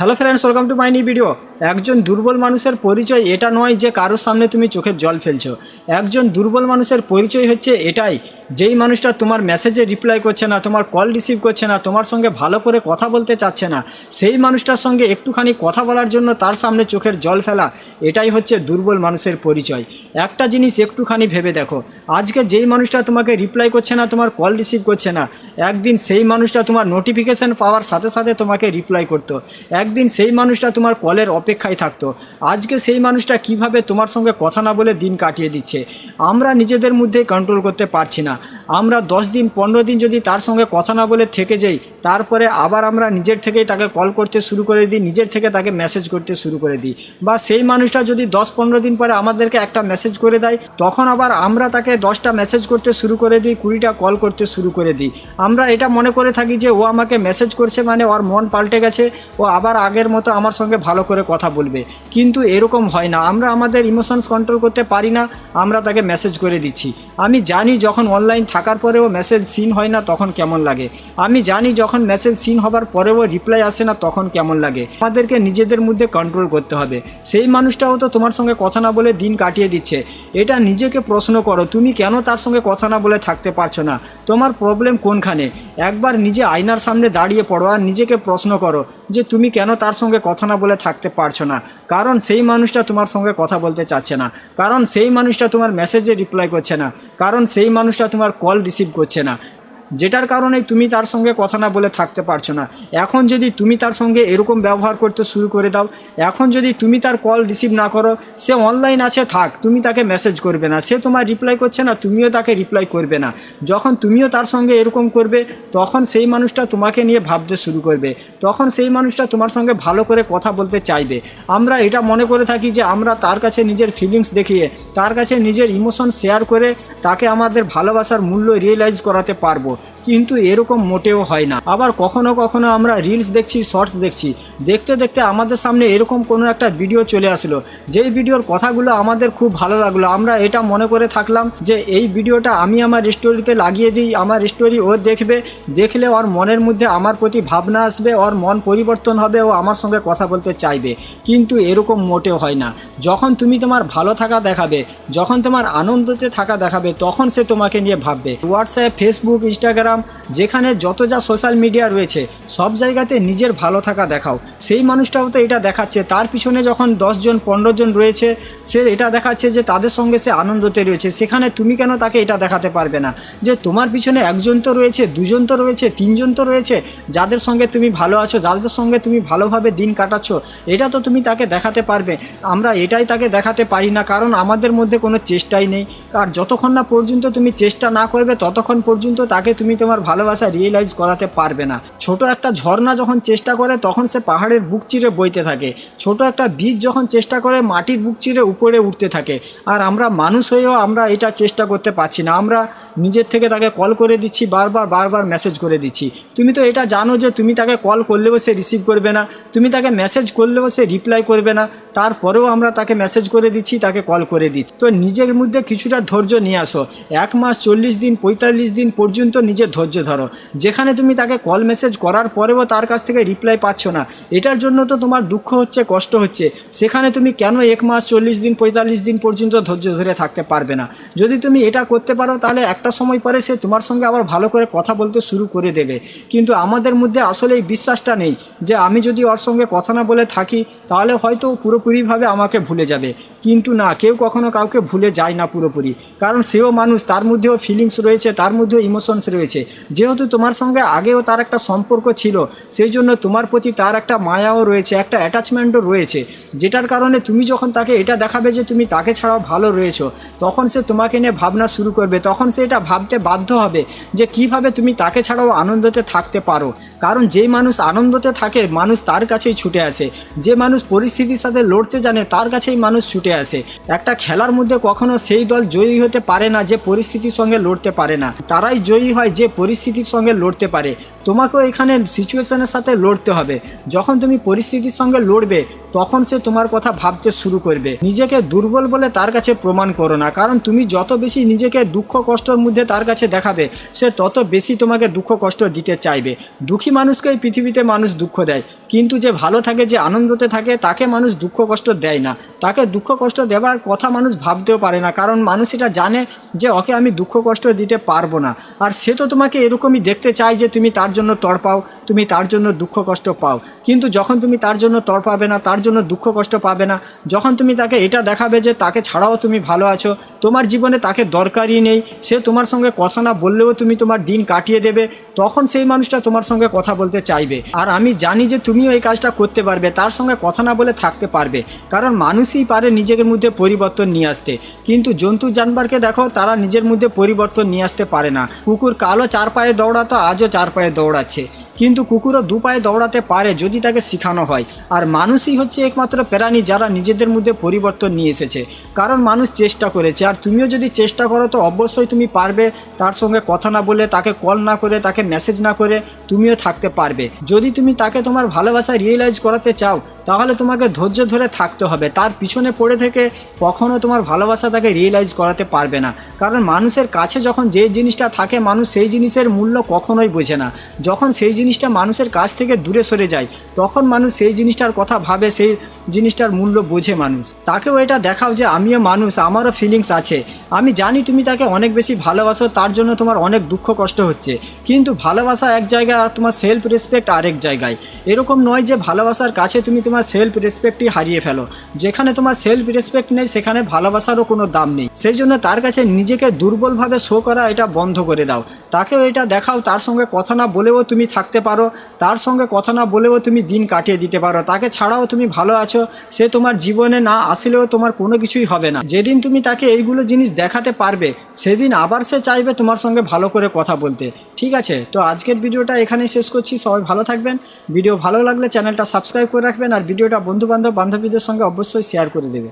hello friends welcome to my new video. একজন দুর্বল মানুষের পরিচয় এটা নয় যে কারোর সামনে তুমি চোখের জল ফেলছো। একজন দুর্বল মানুষের পরিচয় হচ্ছে এটাই, যেই মানুষটা তোমার মেসেজে রিপ্লাই করছে না, তোমার কল রিসিভ করছে না, তোমার সঙ্গে ভালো করে কথা বলতে চাচ্ছে না, সেই মানুষটার সঙ্গে একটুখানি কথা বলার জন্য তার সামনে চোখের জল ফেলা, এটাই হচ্ছে দুর্বল মানুষের পরিচয়। একটা জিনিস একটুখানি ভেবে দেখো, আজকে যেই মানুষটা তোমাকে রিপ্লাই করছে না, তোমার কল রিসিভ করছে না, একদিন সেই মানুষটা তোমার নোটিফিকেশান পাওয়ার সাথে সাথে তোমাকে রিপ্লাই করতো, একদিন সেই মানুষটা তোমার কলের অপেক্ষায় থাকতো। আজকে সেই মানুষটা কীভাবে তোমার সঙ্গে কথা না বলে দিন কাটিয়ে দিচ্ছে? আমরা নিজেদের মধ্যে কন্ট্রোল করতে পারছি না। আমরা দশ দিন, পনেরো দিন যদি তার সঙ্গে কথা না বলে থেকে যাই, তারপরে আবার আমরা নিজের থেকেই তাকে কল করতে শুরু করে দিই, নিজের থেকে তাকে মেসেজ করতে শুরু করে দিই। বা সেই মানুষটা যদি দশ, পনেরো দিন পরে আমাদেরকে একটা মেসেজ করে দেয়, তখন আবার আমরা তাকে দশটা মেসেজ করতে শুরু করে দিই, কুড়িটা কল করতে শুরু করে দিই। আমরা এটা মনে করে থাকি যে ও আমাকে মেসেজ করছে মানে ওর মন পাল্টে গেছে, ও আবার আগের মতো আমার সঙ্গে ভালো করে কথা বলবে। কিন্তু এরকম হয় না, আমরা আমাদের ইমোশনস কন্ট্রোল করতে পারি না, আমরা তাকে মেসেজ করে দিচ্ছি। আমি জানি যখন অনলাইন থাকার পরেও মেসেজ সিন হয় না, তখন কেমন লাগে? আমি জানি যখন মেসেজ সিন হবার পরেও রিপ্লাই আসে না, তখন কেমন লাগে? আমাদেরকে নিজেদের মধ্যে কন্ট্রোল করতে হবে। সেই মানুষটাও তো তোমার সঙ্গে কথা না বলে দিন কাটিয়ে দিচ্ছে। এটা নিজেকে প্রশ্ন করো, তুমি কেন তার সঙ্গে কথা না বলে থাকতে পারছ না? তোমার প্রবলেম কোনখানে? একবার নিজে আয়নার সামনে দাঁড়িয়ে পড়ো আর নিজেকে প্রশ্ন করো যে তুমি কেন তার সঙ্গে কথা না বলে থাকতে পারছ না? কারণ সেই মানুষটা তোমার সঙ্গে কথা বলতে চাচ্ছে না। কারণ সেই মানুষটা তোমার মেসেজে রিপ্লাই করছে না। কারণ সেই মানুষটা তোমার কল রিসিভ করছে না। যেটার কারণে তুমি তার সঙ্গে কথা না বলে থাকতে পারছ না। এখন যদি তুমি তার সঙ্গে এরকম ব্যবহার করতে শুরু করে দাও, এখন যদি তুমি তার কল রিসিভ না করো, সে অনলাইন আছে, থাক, তুমি তাকে মেসেজ করবে না। সে তোমার রিপ্লাই করছে না, তুমিও তাকে রিপ্লাই করবে না। যখন তুমিও তার সঙ্গে এরকম করবে, তখন সেই মানুষটা তোমাকে নিয়ে ভাবতে শুরু করবে। তখন সেই মানুষটা তোমার সঙ্গে ভালো করে কথা বলতে চাইবে। আমরা এটা মনে করে থাকি যে আমরা তার কাছে নিজের ফিলিংস দেখিয়ে, তার কাছে নিজের ইমোশন শেয়ার করে তাকে আমাদের ভালোবাসার মূল্য রিয়েলাইজ করাতে পারব। কিন্তু এরকম মোটেও হয় না। আবার কখনো কখনো আমরা রিলস দেখছি শর্টস দেখছি। দেখতে দেখতে আমাদের সামনে এরকম কোনো একটা ভিডিও চলে আসলো। যেই ভিডিওর কথাগুলো আমাদের খুব ভালো লাগল। আমরা এটা মনে করে থাকলাম যে এই ভিডিওটা আমি আমার স্টোরিতে লাগিয়ে দিই, আমার স্টোরি ও দেখবে। দেখলে ওর মনের মধ্যে আমার প্রতি ভাবনা আসবে, ওর মন পরিবর্তন হবে, ও আমার সঙ্গে কথা বলতে চাইবে। কিন্তু এরকম মোটেও হয় না। যখন তুমি তোমার ভালো থাকা দেখাবে, যখন তোমার আনন্দতে থাকা দেখাবে, তখন সে তোমাকে নিয়ে ভাববে। হোয়াটসঅ্যাপ ফেসবুক ইনস্টাগ্রাম যেখানে যত যা সোশ্যাল মিডিয়া রয়েছে, সব জায়গাতে নিজের ভালো থাকা দেখাও। সেই মানুষটাও তো এটা দেখাচ্ছে। তার পিছনে যখন দশজন পনেরো জন রয়েছে, সে এটা দেখাচ্ছে যে তাদের সঙ্গে সে আনন্দতে রয়েছে। সেখানে তুমি কেন তাকে এটা দেখাতে পারবে না? যে তোমার পিছনে একজন তো রয়েছে, দুজন তো রয়েছে, তিনজন তো রয়েছে, যাদের সঙ্গে তুমি ভালো আছো, যাদের সঙ্গে তুমি ভালোভাবে দিন কাটাচ্ছ, এটা তো তুমি তাকে দেখাতে পারবে। আমরা এটাই তাকে দেখাতে পারি না, কারণ আমাদের মধ্যে কোনো চেষ্টাই নেই। আর যতক্ষণ না পর্যন্ত তুমি চেষ্টা না করবে, ততক্ষণ পর্যন্ত তাকে তুমি তোমার ভালোবাসা রিয়েলাইজ করাতে পারবে না। ছোট একটা ঝর্ণা যখন চেষ্টা করে, তখন সে পাহাড়ের বুক চিরে বইতে থাকে। ছোট একটা বীজ যখন চেষ্টা করে, মাটির বুক চিরে উপরে উঠতে থাকে। আর আমরা মানুষ হয়েও আমরা এটা চেষ্টা করতে পারছি না। আমরা নিজের থেকে তাকে কল করে দিচ্ছি, বারবার বারবার মেসেজ করে দিচ্ছি। তুমি তো এটা জানো যে তুমি তাকে কল করলেও সে রিসিভ করবে না। তুমি তাকে মেসেজ করলেও সে রিপ্লাই করবে না। তারপরেও আমরা তাকে মেসেজ করে দিচ্ছি, তাকে কল করে দিচ্ছি। তো নিজের মধ্যে কিছুটা ধৈর্য নিয়ে আসো। এক মাস চল্লিশ দিন, পঁয়তাল্লিশ দিন পর্যন্ত নিজের ধৈর্য ধরো। যেখানে তুমি তাকে কল মেসেজ করার পরেও তার কাছ থেকে রিপ্লাই পাচ্ছ না। এটার জন্য তো তোমার দুঃখ হচ্ছে, কষ্ট হচ্ছে। সেখানে তুমি কেন এক মাস, চল্লিশ দিন, পঁয়তাল্লিশ দিন পর্যন্ত ধৈর্য ধরে থাকতে পারবে না? যদি তুমি এটা করতে পারো, তাহলে একটা সময় পরে সে তোমার সঙ্গে আবার ভালো করে কথা বলতে শুরু করে দেবে। কিন্তু আমাদের মধ্যে আসলে এই বিশ্বাসটা নেই যে আমি যদি ওর সঙ্গে কথা না বলে থাকি, তাহলে হয়তো পুরোপুরিভাবে আমাকে ভুলে যাবে। কিন্তু না, কেউ কখনো কাউকে ভুলে যায় না পুরোপুরি। কারণ সেও মানুষ, তার মধ্যেও ফিলিংস রয়েছে, তার মধ্যেও ইমোশনস রয়েছে। যেহেতু তোমার সঙ্গে আগেও তার একটা সম্পর্ক ছিল, সেই জন্য তোমার প্রতি তার একটা মায়াও রয়েছে, একটা অ্যাটাচমেন্টও রয়েছে। যেটার কারণে তুমি যখন তাকে এটা দেখাবে যে তুমি তাকে ছাড়াও ভালো রয়েছো, তখন সে তোমাকে নিয়ে ভাবনা শুরু করবে, তখন সে এটা ভাবতে বাধ্য হবে যে কীভাবে তুমি তাকে ছাড়াও আনন্দতে থাকতে পারো। কারণ যেই মানুষ আনন্দতে থাকে, মানুষ তার কাছেই ছুটে আসে। যে মানুষ পরিস্থিতির সাথে লড়তে জানে, তার কাছেই মানুষ ছুটে আসে। একটা খেলার মধ্যে কখনো সেই দল জয়ী হতে পারে না, যে পরিস্থিতির সঙ্গে লড়তে পারে না। তারাই জয়ী হয় হয় যে পরিস্থিতির সঙ্গে লড়তে পারে। তোমাকেও এখানে সিচুয়েশনের সাথে লড়তে হবে। যখন তুমি পরিস্থিতির সঙ্গে লড়বে, তখন সে তোমার কথা ভাবতে শুরু করবে। নিজেকে দুর্বল বলে তার কাছে প্রমাণ করো না, কারণ তুমি যত বেশি নিজেকে দুঃখ কষ্টর মধ্যে তার কাছে দেখাবে, সে তত বেশি তোমাকে দুঃখ কষ্ট দিতে চাইবে। দুঃখী মানুষকেই পৃথিবীতে মানুষ দুঃখ দেয়, কিন্তু যে ভালো থাকে, যে আনন্দতে থাকে, তাকে মানুষ দুঃখ কষ্ট দেয় না। তাকে দুঃখ কষ্ট দেওয়ার কথা মানুষ ভাবতেও পারে না, কারণ মানুষ এটা জানে যে, ওকে আমি দুঃখ কষ্ট দিতে পারব না। আর সে তো তোমাকে এরকমই দেখতে চায় যে, তুমি তার জন্য তড়পাও তুমি তার জন্য দুঃখ কষ্ট পাও। কিন্তু যখন তুমি তার জন্য তর পাবে না, তার জন্য দুঃখ কষ্ট পাবে না, যখন তুমি তাকে এটা দেখাবে যে তাকে ছাড়াও তুমি ভালো আছো, তোমার জীবনে তাকে দরকারই নেই, সে তোমার সঙ্গে কথা না বললেও তুমি তোমার দিন কাটিয়ে দেবে, তখন সেই মানুষটা তোমার সঙ্গে কথা বলতে চাইবে। আর আমি জানি যে তুমিও এই কাজটা করতে পারবে, তার সঙ্গে কথা না বলে থাকতে পারবে, কারণ মানুষই পারে নিজের মধ্যে পরিবর্তন নিয়ে আসতে। কিন্তু জন্তু জানবারকে দেখো, তারা নিজের মধ্যে পরিবর্তন নিয়ে আসতে পারে না। কুকুর কালো চার পায়ে দৌড়াতো, আজও চার পায়ে দৌড়াচ্ছে। Peace. কিন্তু কুকুরও দু পায়ে দৌড়াতে পারে যদি তাকে শেখানো হয়। আর মানুষই হচ্ছে একমাত্র প্রাণী যারা নিজেদের মধ্যে পরিবর্তন নিয়ে এসেছে। কারণ মানুষ চেষ্টা করেছে। আর তুমিও যদি চেষ্টা করো তো অবশ্যই তুমি পারবে তার সঙ্গে কথা না বলে, তাকে কল না করে, তাকে মেসেজ না করে তুমিও থাকতে পারবে। যদি তুমি তাকে তোমার ভালোবাসা রিয়েলাইজ করাতে চাও, তাহলে তোমাকে ধৈর্য ধরে থাকতে হবে। তার পিছনে পড়ে থেকে কখনও তোমার ভালোবাসা তাকে রিয়েলাইজ করাতে পারবে না। কারণ মানুষের কাছে যখন যে জিনিসটা থাকে, মানুষ সেই জিনিসের মূল্য কখনোই বোঝে না। যখন সেই জিনিসটা মানুষের কাছ থেকে দূরে সরে যায়। তখন মানুষ সেই জিনিসটার কথা ভাবে, সেই জিনিসটার মূল্য বোঝে মানুষ। তাকেও এটা দেখাও যে আমিও মানুষ, আমারও ফিলিংস আছে। আমি জানি তুমি তাকে অনেক বেশি ভালোবাসো, তার জন্য তোমার অনেক দুঃখ কষ্ট হচ্ছে। কিন্তু ভালোবাসা এক জায়গায় আর তোমার সেলফ রেসপেক্ট আরেক জায়গায়। এরকম নয় যে ভালোবাসার কাছে তুমি তোমার সেলফ রেসপেক্টই হারিয়ে ফেলো। যেখানে তোমার সেলফ রেসপেক্ট নেই, সেখানে ভালোবাসারও কোনো দাম নেই। সেই জন্য তার কাছে নিজেকে দুর্বলভাবে শো করা এটা বন্ধ করে দাও। তাকেও এটা দেখাও, তার সঙ্গে কথা না বলেও তুমি থাকতে পারো। তার সঙ্গে কথা না বলেও তুমি দিন কাটিয়ে দিতে পারো। তাকে ছাড়াও তুমি ভালো আছো। সে তোমার জীবনে না আসলেও তোমার কোনো কিছুই হবে না। যেদিন তুমি তাকে এইগুলো জিনিস দেখাতে পারবে, সেদিন আবার সে চাইবে তোমার সঙ্গে ভালো করে কথা বলতে। ঠিক আছে? তো আজকের ভিডিওটা এখানেই শেষ করছি। সবাই ভালো থাকবেন। ভিডিও ভালো লাগলে চ্যানেলটা সাবস্ক্রাইব করে রাখবেন আর ভিডিওটা বন্ধুবান্ধব বান্ধবীদের সঙ্গে অবশ্যই শেয়ার করে দেবে।